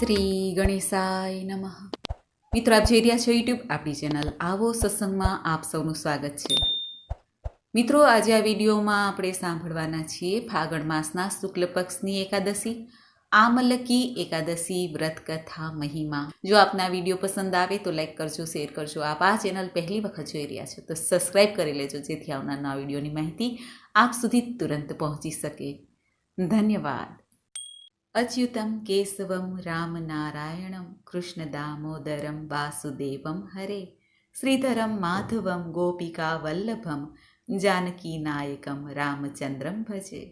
શ્રી ગણેશાય નમઃ. મિત્રો, આપ જોઈ રહ્યા છો યુટ્યુબ આપણી ચેનલ આવો સત્સંગમાં આપ સૌનું સ્વાગત છે. મિત્રો, આજે આ વિડીયોમાં આપણે સાંભળવાના છીએ ફાગણ માસના શુક્લ પક્ષની એકાદશી, આમલકી એકાદશી વ્રત કથા મહિમા. જો આપના વીડિયો પસંદ આવે તો લાઈક કરજો, શેર કરજો. આપ આ ચેનલ પહેલી વખત જોઈ રહ્યા છો તો સબસ્ક્રાઈબ કરી લેજો, જેથી આવનારના વિડીયોની માહિતી આપ સુધી તુરંત પહોંચી શકે. ધન્યવાદ. અચ્યુતમ કેશવમ રામનારાયણમ કૃષ્ણ દામોદરમ વાસુદેવમ હરે શ્રીધરમ માધવમ ગોપિકા વલ્લભમ જાનકી નાયકમ રામચંદ્રમ ભજે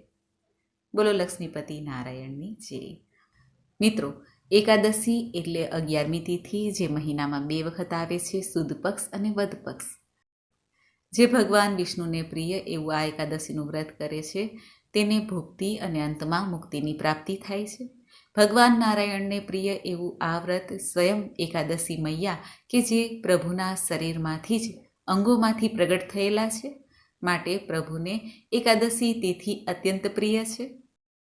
બોલો લક્ષ્મીપતિ નારાયણની જય મિત્રો એકાદશી એટલે અગિયારમી તિથિ, જે મહિનામાં બે વખત આવે છે, સુદ પક્ષ અને વધ પક્ષ. જે ભગવાન વિષ્ણુને પ્રિય, એવું આ એકાદશીનું વ્રત કરે છે તેને ભુક્તિ અને અંતમાં મુક્તિની પ્રાપ્તિ થાય છે. ભગવાન નારાયણને પ્રિય એવું આ વ્રત સ્વયં એકાદશી મૈયા કે જે પ્રભુના શરીરમાંથી જ અંગોમાંથી પ્રગટ થયેલા છે, માટે પ્રભુને એકાદશી તિથિ અત્યંત પ્રિય છે.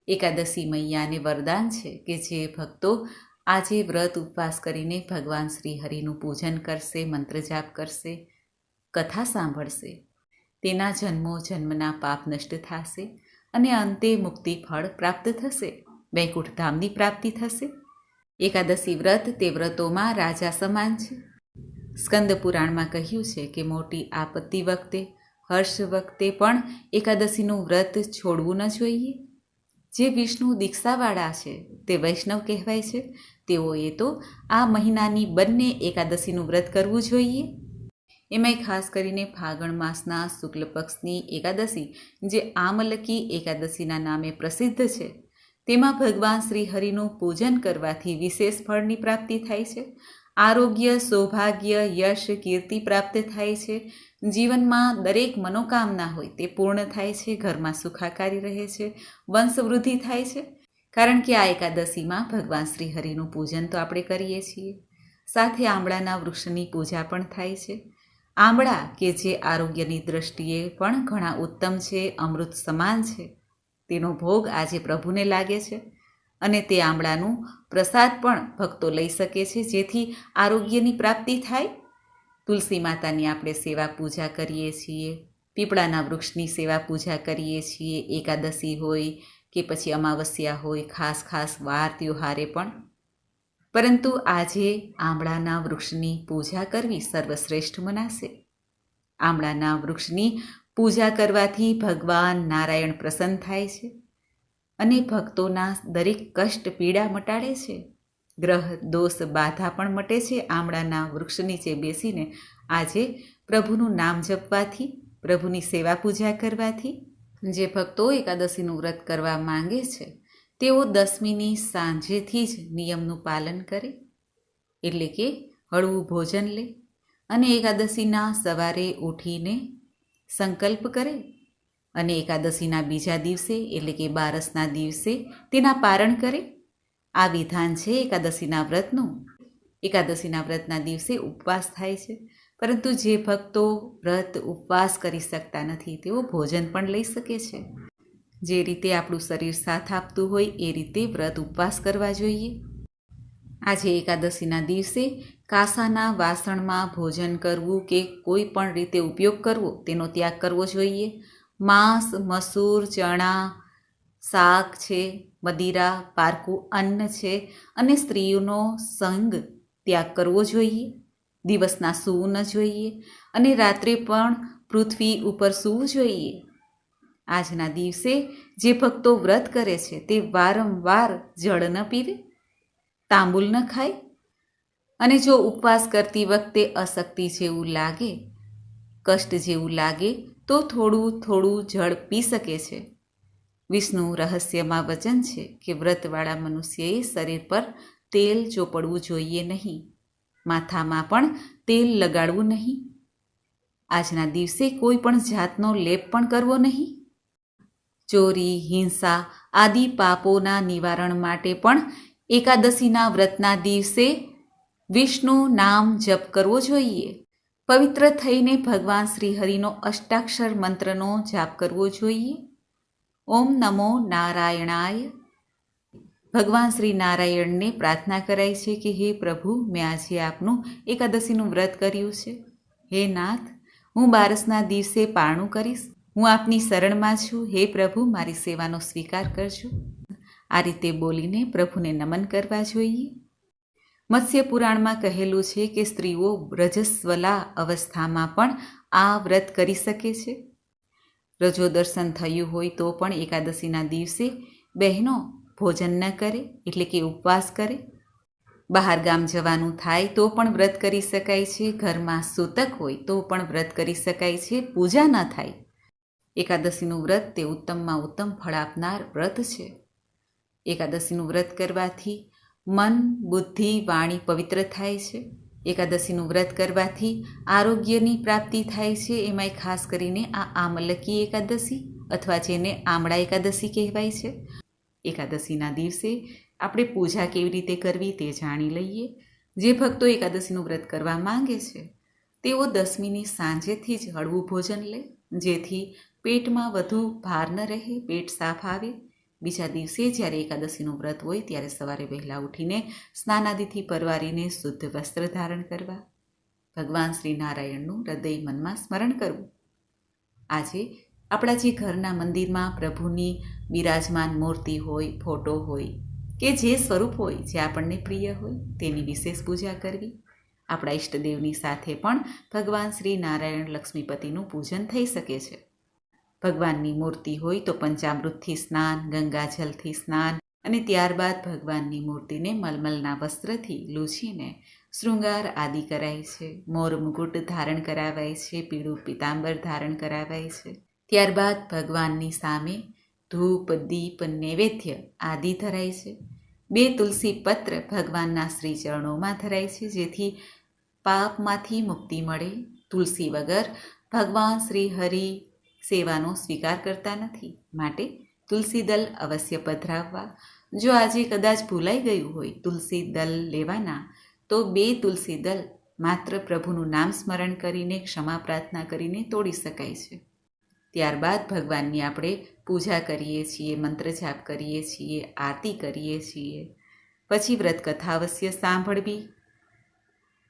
એકાદશી મૈયાને વરદાન છે કે જે ભક્તો આજે વ્રત ઉપવાસ કરીને ભગવાન શ્રી હરિનું પૂજન કરશે, મંત્ર જાપ કરશે, કથા સાંભળશે. તેના જન્મો જન્મના પાપ નષ્ટ થશે. અને અંતે મુક્તિ ફળ પ્રાપ્ત થશે. વૈકુંઠ ધામની પ્રાપ્તિ થશે. એકાદશી વ્રત તે વ્રતોમાં રાજા સમાન છે. સ્કંદ પુરાણમાં કહ્યું છે કે મોટી આપત્તિ વખતે, હર્ષ વખતે પણ એકાદશીનું વ્રત છોડવું ન જોઈએ. જે વિષ્ણુ દીક્ષાવાળા છે, તે વૈષ્ણવ કહેવાય છે. તેઓએ તો આ મહિનાની બંને એકાદશીનું વ્રત કરવું જોઈએ. એમાંય ખાસ કરીને ફાગણ માસના શુક્લ પક્ષની એકાદશી, જે આમલકી એકાદશીના નામે પ્રસિદ્ધ છે. તેમાં ભગવાન શ્રી હરિનું પૂજન કરવાથી વિશેષ ફળની પ્રાપ્તિ થાય છે. આરોગ્ય, સૌભાગ્ય, યશ, કીર્તિ પ્રાપ્ત થાય છે. જીવનમાં દરેક મનોકામના હોય તે પૂર્ણ થાય છે, ઘરમાં સુખાકારી રહે છે વંશવૃદ્ધિ થાય છે. કારણ કે આ એકાદશીમાં ભગવાન શ્રી હરિનું પૂજન તો આપણે કરીએ છીએ. સાથે આંબળાના વૃક્ષની પૂજા પણ થાય છે. આંબળા કે જે આરોગ્યની દ્રષ્ટિએ પણ ઘણા ઉત્તમ છે, અમૃત સમાન છે. તેનો ભોગ આજે પ્રભુને લાગે છે અને તે આંબળાનું પ્રસાદ પણ ભક્તો લઈ શકે છે, જેથી આરોગ્યની પ્રાપ્તિ થાય. તુલસી માતાની આપણે સેવા પૂજા કરીએ છીએ, પીપળાના વૃક્ષની સેવા પૂજા કરીએ છીએ, એકાદશી હોય કે પછી અમાવસ્યા હોય, ખાસ ખાસ વાર, ત્યોહારે પણ પરંતુ આજે આમળાના વૃક્ષની પૂજા કરવી સર્વશ્રેષ્ઠ મનાશે. આમળાના વૃક્ષની પૂજા કરવાથી ભગવાન નારાયણ પ્રસન્ન થાય છે અને ભક્તોના દરેક કષ્ટ પીડા મટાડે છે. ગ્રહ દોષ બાધા પણ મટે છે આમળાના વૃક્ષ નીચે બેસીને. આજે પ્રભુનું નામ જપવાથી, પ્રભુની સેવા પૂજા કરવાથી, જે ભક્તો એકાદશીનું વ્રત કરવા માંગે છે તેઓ દસમીની સાંજેથી જ નિયમનું પાલન કરે, એટલે કે હળવું ભોજન લે અને એકાદશીના સવારે ઉઠીને સંકલ્પ કરે અને એકાદશીના બીજા દિવસે એટલે કે બારસના દિવસે તેના પારણ કરે. આ વિધાન છે એકાદશીના વ્રતનું. એકાદશીના વ્રતના દિવસે ઉપવાસ થાય છે, પરંતુ જે ભક્તો વ્રત ઉપવાસ કરી શકતા નથી તેઓ ભોજન પણ લઈ શકે છે. જે રીતે આપણું શરીર સાથ આપતું હોય એ રીતે વ્રત ઉપવાસ કરવા જોઈએ. આજે એકાદશીના દિવસે કાસાના વાસણમાં ભોજન કરવું કે કોઈ પણ રીતે ઉપયોગ કરવો તેનો ત્યાગ કરવો જોઈએ. માંસ, મસૂર, ચણા, શાક છે, મદિરા, પારકું, અન્ન છે અને સ્ત્રીઓનો સંગ ત્યાગ કરવો જોઈએ. દિવસના સૂવું ન જોઈએ અને રાત્રે પણ પૃથ્વી ઉપર સૂવું જોઈએ. આજના દિવસે જે ભક્તો વ્રત કરે છે તે વારંવાર જળ ન પીવે, તાંબુલ ન ખાય અને જો ઉપવાસ કરતી વખતે અશક્તિ જેવું લાગે, કષ્ટ જેવું લાગે, તો થોડું થોડું જળ પી શકે છે. વિષ્ણુ રહસ્યમાં વચન છે કે વ્રતવાળા મનુષ્યએ શરીર પર તેલ ચોપડવું જોઈએ નહીં, માથામાં પણ તેલ લગાડવું નહીં. આજના દિવસે કોઈ પણ જાતનો લેપ પણ કરવો નહીં. ચોરી, હિંસા આદિ પાપોના નિવારણ માટે પણ એકાદશીના વ્રતના દિવસે વિષ્ણુ નામ જપ કરવો જોઈએ. પવિત્ર થઈને ભગવાન શ્રી હરિનો અષ્ટાક્ષર મંત્રનો જાપ કરવો જોઈએ. ઓમ નમો નારાયણાય. ભગવાન શ્રી નારાયણને પ્રાર્થના કરાય છે કે હે પ્રભુ, મેં આજે આપનું એકાદશીનું વ્રત કર્યું છે. હે નાથ, હું બારસના દિવસે પારણું કરીશ. હું આપની શરણમાં છું. હે પ્રભુ, મારી સેવાનો સ્વીકાર કરજો. આ રીતે બોલીને પ્રભુને નમન કરવા જોઈએ. મત્સ્ય પુરાણમાં કહેલું છે કે સ્ત્રીઓ રજસ્વલા અવસ્થામાં પણ આ વ્રત કરી શકે છે. રજો દર્શન થયું હોય તો પણ એકાદશીના દિવસે બહેનો ભોજન ન કરે, એટલે કે ઉપવાસ કરે. બહાર ગામ જવાનું થાય તો પણ વ્રત કરી શકાય છે. ઘરમાં સૂતક હોય તો પણ વ્રત કરી શકાય છે. પૂજા ન થાય એકાદશીનું વ્રત તે ઉત્તમમાં ઉત્તમ ફળ આપનાર વ્રત છે. એકાદશીનું વ્રત કરવાથી મન, બુદ્ધિ, વાણી પવિત્ર થાય છે. એકાદશીનું વ્રત કરવાથી આરોગ્યની પ્રાપ્તિ થાય છે. એમાંય ખાસ કરીને આ આમલકી એકાદશી અથવા જેને આમળા એકાદશી કહેવાય છે. એકાદશીના દિવસે આપણે પૂજા કેવી રીતે કરવી તે જાણી લઈએ. જે ભક્તો એકાદશીનું વ્રત કરવા માંગે છે, તેઓ દસમીની સાંજેથી જ હળવું ભોજન લે, જેથી પેટમાં વધુ ભાર ન રહે, પેટ સાફ આવે. બીજા દિવસે જ્યારે એકાદશીનું વ્રત હોય ત્યારે સવારે વહેલા ઉઠીને સ્નાનાદિથી પરવારીને શુદ્ધ વસ્ત્ર ધારણ કરવા. ભગવાન શ્રી નારાયણનું હૃદય મનમાં સ્મરણ કરવું. આજે આપણા જે ઘરના મંદિરમાં પ્રભુની બિરાજમાન મૂર્તિ હોય, ફોટો હોય કે જે સ્વરૂપ હોય, જે આપણને પ્રિય હોય, તેની વિશેષ પૂજા કરવી. આપણા ઈષ્ટદેવની સાથે પણ ભગવાન શ્રી નારાયણ લક્ષ્મીપતિનું પૂજન થઈ શકે છે. ભગવાનની મૂર્તિ હોય તો પંચામૃતથી સ્નાન, ગંગાજલથી સ્નાન અને ત્યારબાદ ભગવાનની મૂર્તિને મલમલના વસ્ત્રથી લૂછીને શૃંગાર આદિ કરાય છે. મોર મુકુટ ધારણ કરાવાય છે, પીળું પિતાંબર ધારણ કરાવાય છે. ત્યારબાદ ભગવાનની સામે ધૂપ, દીપ, નૈવેદ્ય આદિ ધરાય છે. બે તુલસી પત્ર ભગવાનના શ્રી ચરણોમાં ધરાય છે, જેથી પાપમાંથી મુક્તિ મળે. તુલસી વગર ભગવાન શ્રી હરિ સેવાનો સ્વીકાર કરતા નથી. માટે તુલસી દલ અવશ્ય પધરાવવા. જો આજે કદાચ ભૂલાઈ ગયું હોય તુલસી દલ લેવાના, તો બે તુલસી દલ માત્ર પ્રભુનું નામ સ્મરણ કરીને ક્ષમા પ્રાર્થના કરીને તોડી શકાય છે. ત્યારબાદ ભગવાનની આપણે પૂજા કરીએ છીએ, મંત્ર જાપ કરીએ છીએ, આરતી કરીએ છીએ. પછી વ્રત કથા અવશ્ય સાંભળવી.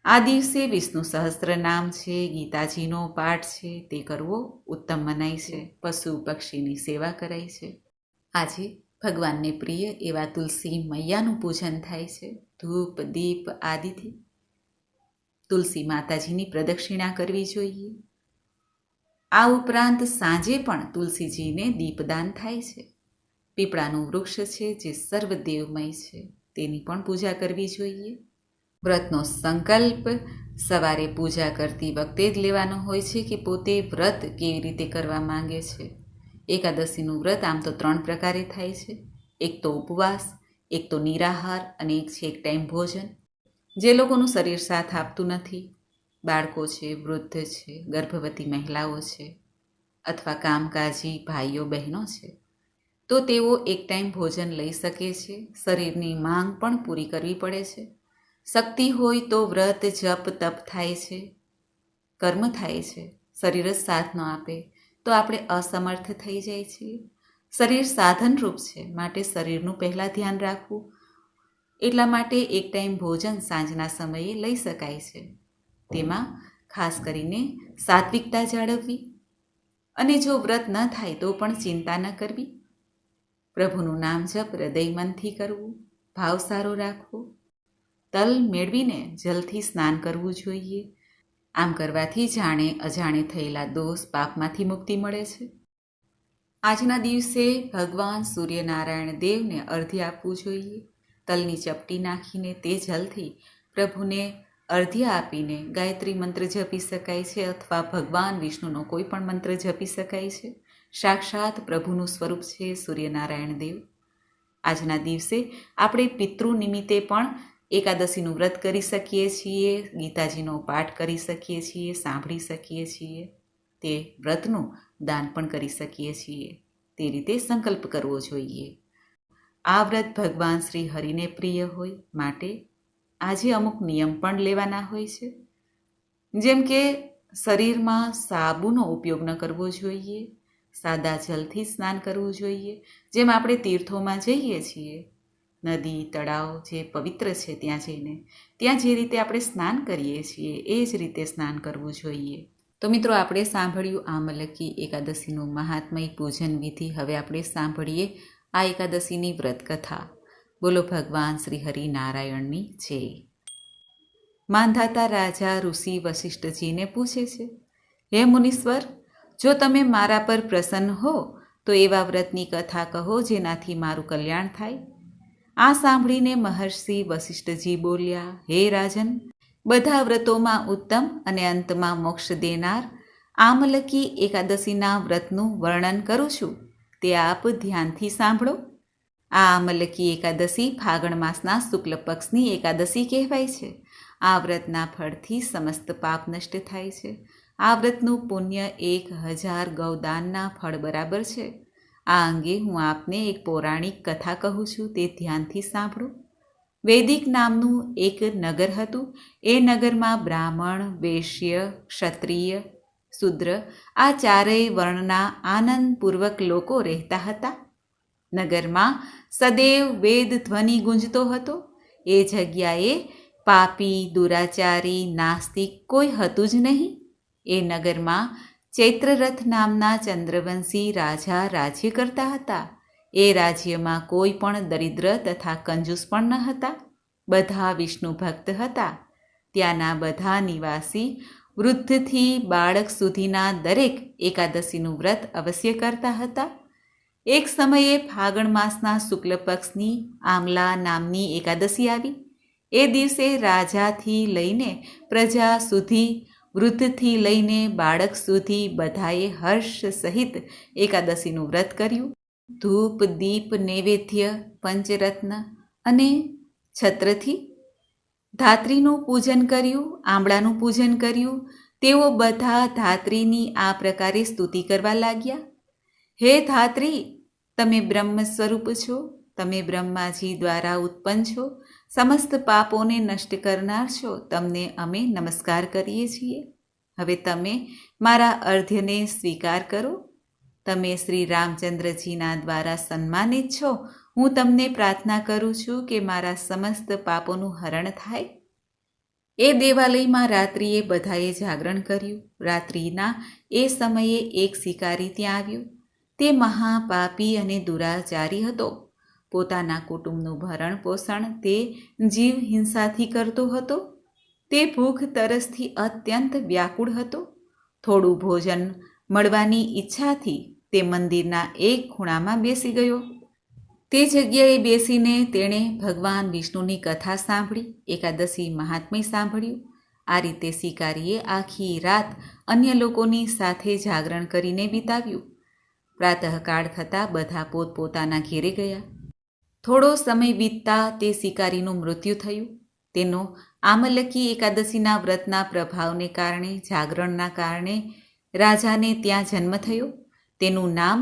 આ દિવસે વિષ્ણુ સહસ્ત્ર નામ છે, ગીતાજીનો પાઠ છે, તે કરવો ઉત્તમ મનાય છે. પશુ પક્ષીની સેવા કરાય છે. આજે ભગવાનને પ્રિય એવા તુલસી મૈયાનું પૂજન થાય છે. ધૂપ, દીપ આદિથી તુલસી માતાજીની પ્રદક્ષિણા કરવી જોઈએ. આ ઉપરાંત સાંજે પણ તુલસીજીને દીપદાન થાય છે. પીપળાનું વૃક્ષ છે જે સર્વદેવમય છે. તેની પણ પૂજા કરવી જોઈએ. વ્રતનો સંકલ્પ, સવારે પૂજા કરતી વખતે જ લેવાનો હોય છે કે પોતે વ્રત કેવી રીતે કરવા માંગે છે? એકાદશીનું વ્રત આમ તો ત્રણ પ્રકારે થાય છે. એક તો ઉપવાસ, એક તો નિરાહાર અને એક છે એક ટાઈમ ભોજન. જે લોકોનું શરીર સાથ આપતું નથી. બાળકો છે, વૃદ્ધ છે, ગર્ભવતી મહિલાઓ છે અથવા કામકાજી ભાઈઓ, બહેનો છે. તો તેઓ એક ટાઈમ ભોજન લઈ શકે છે. શરીરની માંગ પણ પૂરી કરવી પડે છે. શક્તિ હોય તો વ્રત, જપ, તપ થાય છે. કર્મ થાય છે. શરીર જ સાથ ન આપે. તો આપણે અસમર્થ થઈ જાય છીએ. શરીર સાધનરૂપ છે. માટે શરીરનું પહેલાં ધ્યાન રાખવું. એટલા માટે એક ટાઈમ ભોજન સાંજના સમયે લઈ શકાય છે. તેમાં ખાસ કરીને સાત્વિકતા જાળવવી. અને જો વ્રત ન થાય તો પણ ચિંતા ન કરવી. પ્રભુનું નામ જપ હૃદય મનથી કરવું. ભાવ સારો રાખવો. તલ મેળવીને જલથી સ્નાન કરવું જોઈએ. આમ કરવાથી જાણે અજાણે થયેલા દોષ પાપમાંથી મુક્તિ મળે છે. આજના દિવસે ભગવાન સૂર્યનારાયણ દેવને અર્ધ્ય આપવું જોઈએ. તલની ચપટી નાખીને તે જલથી પ્રભુને અર્ધ્ય આપીને ગાયત્રી મંત્ર જપી શકાય છે અથવા ભગવાન વિષ્ણુનો કોઈ પણ મંત્ર જપી શકાય છે. સાક્ષાત પ્રભુનું સ્વરૂપ છે સૂર્યનારાયણ દેવ. આજના દિવસે આપણે પિતૃ નિમિત્તે પણ એકાદશીનું વ્રત કરી શકીએ છીએ, ગીતાજીનો પાઠ કરી શકીએ છીએ, સાંભળી શકીએ છીએ, તે વ્રતનું દાન પણ કરી શકીએ છીએ. તે રીતે સંકલ્પ કરવો જોઈએ. આ વ્રત ભગવાન શ્રી હરિને પ્રિય હોય માટે આજે અમુક નિયમ પણ લેવાના હોય છે. જેમ કે શરીરમાં સાબુનો ઉપયોગ ન કરવો જોઈએ, સાદા જલથી સ્નાન કરવું જોઈએ, જેમ આપણે તીર્થોમાં જઈએ છીએ નદી, તળાવ જે પવિત્ર છે ત્યાં જઈને, ત્યાં જે રીતે આપણે સ્નાન કરીએ છીએ, એ જ રીતે સ્નાન કરવું જોઈએ. તો મિત્રો, આપણે સાંભળ્યું આમલકી એકાદશીનું મહાત્મય પૂજન વિધિ. હવે આપણે સાંભળીએ આ એકાદશીની વ્રતકથા. બોલો ભગવાન શ્રી હરિ નારાયણની જય. માંધાતા રાજા ઋષિ વશિષ્ઠજીને પૂછે છે, હે મુનીશ્વર, જો તમે મારા પર પ્રસન્ન હો, તો એવા વ્રતની કથા કહો જેનાથી મારું કલ્યાણ થાય. આ સાંભળીને મહર્ષિ વશિષ્ઠજી બોલ્યા, હે રાજન, બધા વ્રતોમાં ઉત્તમ અને અંતમાં મોક્ષ દેનાર આમલકી એકાદશીના વ્રતનું વર્ણન કરું છું. તે આપ ધ્યાનથી સાંભળો. આ આમલકી એકાદશી ફાગણ માસના શુક્લ પક્ષની એકાદશી કહેવાય છે. આ વ્રતના ફળથી સમસ્ત પાપ નષ્ટ થાય છે. આ વ્રતનું પુણ્ય એક હજાર ગૌદાનના ફળ બરાબર છે. આ અંગે હું આપને એક પૌરાણિક કથા કહું છું, તે ધ્યાનથી સાંભળો. વૈદિક નામનું એક નગર હતું. એ નગરમાં બ્રાહ્મણ, વૈશ્ય, ક્ષત્રિય, શુદ્ર આ ચારેય વર્ણના આનંદપૂર્વક લોકો રહેતા હતા. નગરમાં સદૈવ વેદ ધ્વનિ ગુંજતો હતો. એ જગ્યાએ પાપી, દુરાચારી, નાસ્તિક કોઈ હતું જ નહીં. એ નગરમાં ચૈત્રરથ નામના ચંદ્રવંશી રાજા રાજ્ય કરતા હતા. એ રાજ્યમાં કોઈ પણ દરિદ્ર તથા કંજૂસ પણ ન હતા. બધા વિષ્ણુ ભક્ત હતા. ત્યાંના બધા નિવાસી વૃદ્ધથી બાળક સુધીના દરેક એકાદશીનું વ્રત અવશ્ય કરતા હતા. એક સમયે ફાગણ માસના શુક્લ પક્ષની આમલા નામની એકાદશી આવી. એ દિવસે રાજાથી લઈને પ્રજા સુધી વૃદ્ધથી લઈને બાળક સુધી બધાએ હર્ષ સહિત એકાદશીનું વ્રત કર્યું. ધૂપ, દીપ, નૈવેદ્ય, પંચરત્ન અને છત્રથી ધાત્રીનું પૂજન કર્યું, આંબળાનું પૂજન કર્યું. તેઓ બધા ધાત્રીની આ પ્રકારે સ્તુતિ કરવા લાગ્યા. હે ધાત્રી, તમે બ્રહ્મ સ્વરૂપ છો. તમે બ્રહ્માજી દ્વારા ઉત્પન્ન છો, સમસ્ત પાપોને નષ્ટ કરનાર છો, તમને અમે નમસ્કાર કરીએ છીએ. હવે તમે મારા અર્ધ્યને સ્વીકાર કરો. તમે શ્રી રામચંદ્રજીના દ્વારા સન્માનિત છો. હું તમને પ્રાર્થના કરું છું કે મારા સમસ્ત પાપોનું હરણ થાય. એ દેવાલયમાં રાત્રિએ બધાએ જાગરણ કર્યું. રાત્રિના એ સમયે એક શિકારી ત્યાં આવ્યો. તે મહાપાપી અને દુરાચારી હતો. પોતાના કુટુંબનું ભરણ પોષણ તે જીવ હિંસાથી કરતો હતો? તે ભૂખ તરસથી અત્યંત વ્યાકુળ હતો. થોડું ભોજન મળવાની ઈચ્છાથી તે મંદિરના એક ખૂણામાં બેસી ગયો. તે જગ્યાએ બેસીને તેણે ભગવાન વિષ્ણુની કથા સાંભળી, એકાદશી મહાત્મ્ય સાંભળ્યું. આ રીતે શિકારીએ આખી રાત અન્ય લોકોની સાથે જાગરણ કરીને વિતાવ્યું. પ્રાતઃકાળ થતાં બધા પોતપોતાના ઘેરે ગયા. થોડો સમય વીતતા તે શિકારીનું મૃત્યુ થયું. તેનો આમલકી એકાદશીના વ્રતના પ્રભાવને કારણે, જાગરણના કારણે રાજાને ત્યાં જન્મ થયો. તેનું નામ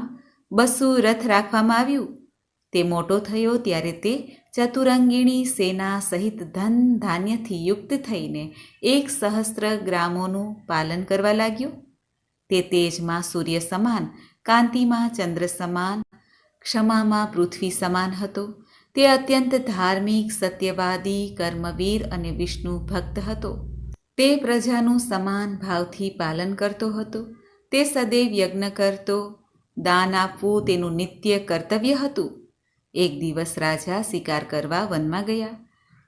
બસુ રથ રાખવામાં આવ્યું. તે મોટો થયો ત્યારે તે ચતુરંગીણી સેના સહિત ધન ધાન્યથી યુક્ત થઈને એક સહસ્ત્ર ગ્રામોનું પાલન કરવા લાગ્યો. તે તેજમાં સૂર્ય સમાન, કાંતિમાં ચંદ્ર સમાન ક્ષમામાં પૃથ્વી સમાન હતો. તે અત્યંત ધાર્મિક, સત્યવાદી, કર્મવીર અને વિષ્ણુ ભક્ત હતો. તે પ્રજાનું સમાન ભાવથી પાલન કરતો હતો. તે સદૈવ યજ્ઞ કરતો, દાન આપવું તેનું નિત્ય કર્તવ્ય હતું. એક દિવસ રાજા શિકાર કરવા વનમાં ગયા.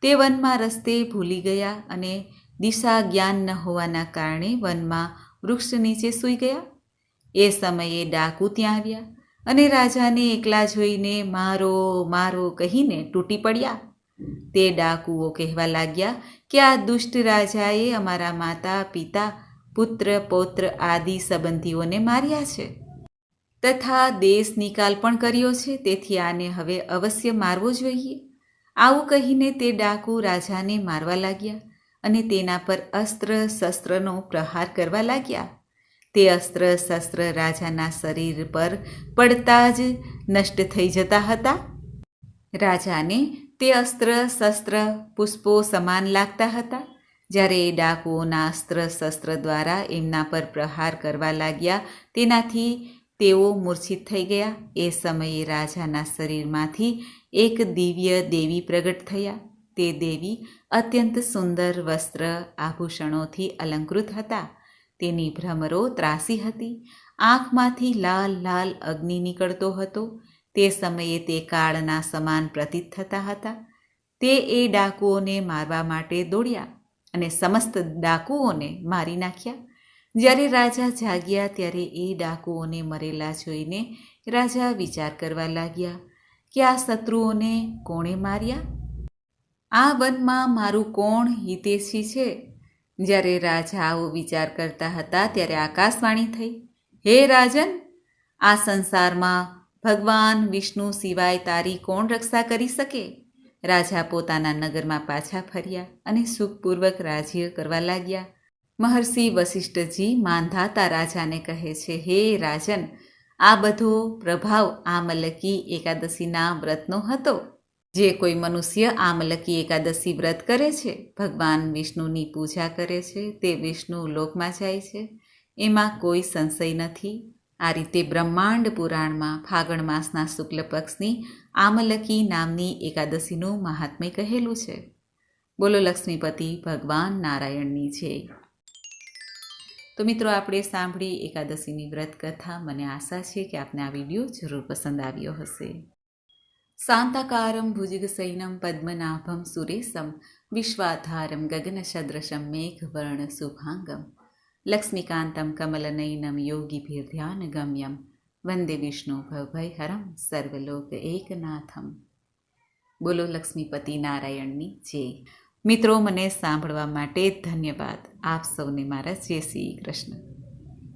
તે વનમાં રસ્તે ભૂલી ગયા અને દિશા જ્ઞાન ન હોવાના કારણે વનમાં વૃક્ષ નીચે સૂઈ ગયા. એ સમયે ડાકુ ત્યાં આવ્યા. અને રાજાને એકલા જોઈને મારો મારો કહીને તૂટી પડ્યા. તે ડાકુઓ કહેવા લાગ્યા કે આ દુષ્ટ રાજાએ અમારા માતા, પિતા, પુત્ર, પૌત્ર આદિ સંબંધીઓને માર્યા છે. તથા દેશ નિકાલ પણ કર્યો છે, તેથી આને હવે અવશ્ય મારવો જોઈએ. આવું કહીને તે ડાકુ રાજાને મારવા લાગ્યા અને તેના પર અસ્ત્ર શસ્ત્રનો પ્રહાર કરવા લાગ્યા. તે અસ્ત્ર શસ્ત્ર રાજાના શરીર પર પડતા જ નષ્ટ થઈ જતા હતા. રાજાને તે અસ્ત્ર શસ્ત્ર પુષ્પો સમાન લાગતા હતા. જ્યારે એ ડાકુઓના અસ્ત્ર શસ્ત્ર દ્વારા એમના પર પ્રહાર કરવા લાગ્યા, તેનાથી તેઓ મૂર્છિત થઈ ગયા. એ સમયે રાજાના શરીરમાંથી એક દિવ્ય દેવી પ્રગટ થયા. તે દેવી અત્યંત સુંદર વસ્ત્ર આભૂષણોથી અલંકૃત હતા. તેની ભ્રમરો ત્રાસી હતી. આંખમાંથી લાલ લાલ અગ્નિ નીકળતો હતો. તે સમયે તે કાળના સમાન પ્રતીત થતા હતા. તે એ ડાકુઓને મારવા માટે દોડ્યા અને સમસ્ત ડાકુઓને મારી નાખ્યા. જ્યારે રાજા જાગ્યા ત્યારે એ ડાકુઓને મરેલા જોઈને રાજા વિચાર કરવા લાગ્યા કે આ શત્રુઓને કોણે માર્યા? આ વનમાં મારું કોણ હિતેશી છે? જ્યારે રાજા આવો વિચાર કરતા હતા ત્યારે આકાશવાણી થઈ. હે રાજન, આ સંસારમાં ભગવાન વિષ્ણુ સિવાય તારી કોણ રક્ષા કરી શકે? રાજા પોતાના નગરમાં પાછા ફર્યા અને સુખપૂર્વક રાજ્ય કરવા લાગ્યા. મહર્ષિ વશિષ્ઠજી માંધાતા રાજાને કહે છે, હે રાજન, આ બધો પ્રભાવ આ મલકી એકાદશીના વ્રતનો હતો. જે કોઈ મનુષ્ય આમલકી એકાદશી વ્રત કરે છે, ભગવાન વિષ્ણુની પૂજા કરે છે, તે વિષ્ણુ લોકમાં જાય છે. એમાં કોઈ સંશય નથી. આ રીતે બ્રહ્માંડ પુરાણમાં ફાગણ માસના શુક્લ પક્ષની આમલકી નામની એકાદશીનું મહાત્મ્ય કહેલું છે. બોલો લક્ષ્મીપતિ ભગવાન નારાયણની છે તો મિત્રો, આપણે સાંભળી એકાદશીની વ્રત કથા. મને આશા છે કે આપને આ વીડિયો જરૂર પસંદ આવ્યો હશે. શાંતાકારમ ભુજગસૈનમ પદ્મનાભમ સુરેશમ વિશ્વાધારમ ગગનસદૃશમ મેઘવર્ણ શુભાંગમ લક્ષ્મીકાંતમ કમલનયનમ યોગીભિર્ધ્યાનગમ્યમ વંદે વિષ્ણુ ભવભયહરમ સર્વલોક એકનાથમ બોલો લક્ષ્મીપતિ નારાયણની જય. મિત્રો, મને સાંભળવા માટે ધન્યવાદ. આપ સૌને મારા જય શ્રી કૃષ્ણ.